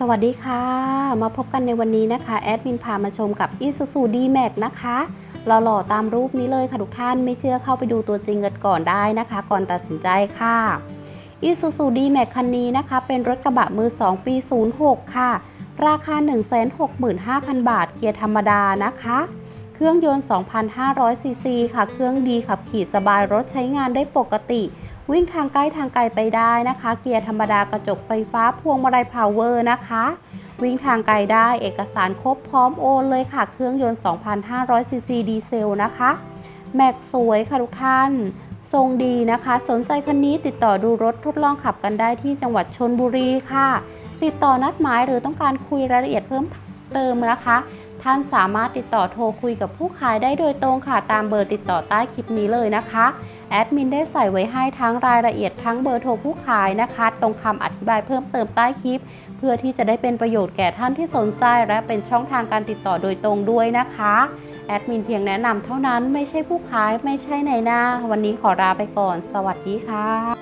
สวัสดีค่ะ มาพบกันในวันนี้นะคะ แอดมินพามาชมกับ Isuzu D-Max นะคะหล่อๆตามรูปนี้เลยค่ะทุกท่านไม่เชื่อเข้าไปดูตัวจริงกันก่อนได้นะคะ ก่อนตัดสินใจค่ะ Isuzu D-Max คันนี้นะคะ เป็นรถกระบะมือ 2 ปี 06 ค่ะ ราคา 165,000 บาท เกียร์ธรรมดานะคะ เครื่องยนต์ 2,500ซีซีค่ะ เครื่องดีขับขี่สบายรถใช้งานได้ปกติ วิ่งทางใกล้ทางไกลไปได้นะคะ เกียร์ธรรมดากระจกไฟฟ้าพวงมาลัยพาวเวอร์นะคะ วิ่งทางไกลได้เอกสารครบพร้อมโอนเลยค่ะ เครื่องยนต์ 2,500 ซีซีดีเซลนะคะ แม็กสวยค่ะทุกท่าน ทรงดีนะคะ สนใจคันนี้ติดต่อดูรถทดลองขับกันได้ที่จังหวัดชนบุรีค่ะ ติดต่อนัดหมายหรือต้องการคุยรายละเอียดเพิ่มเติมนะคะ ท่านสามารถติดต่อโทรคุยกับผู้ขายได้โดยตรงค่ะตามเบอร์ติดต่อใต้คลิปนี้เลยนะคะแอดมินได้ใส่ไว้ให้ทั้งรายละเอียดทั้งเบอร์โทรผู้ขายนะคะ ตรงคำอธิบายเพิ่มเติมใต้คลิป เพื่อที่จะได้เป็นประโยชน์แก่ท่านที่สนใจ และเป็นช่องทางการติดต่อโดยตรงด้วยนะคะแอดมินเพียงแนะนำเท่านั้นไม่ใช่ผู้ขายไม่ใช่ในหน้า วันนี้ขอลาไปก่อน สวัสดีค่ะ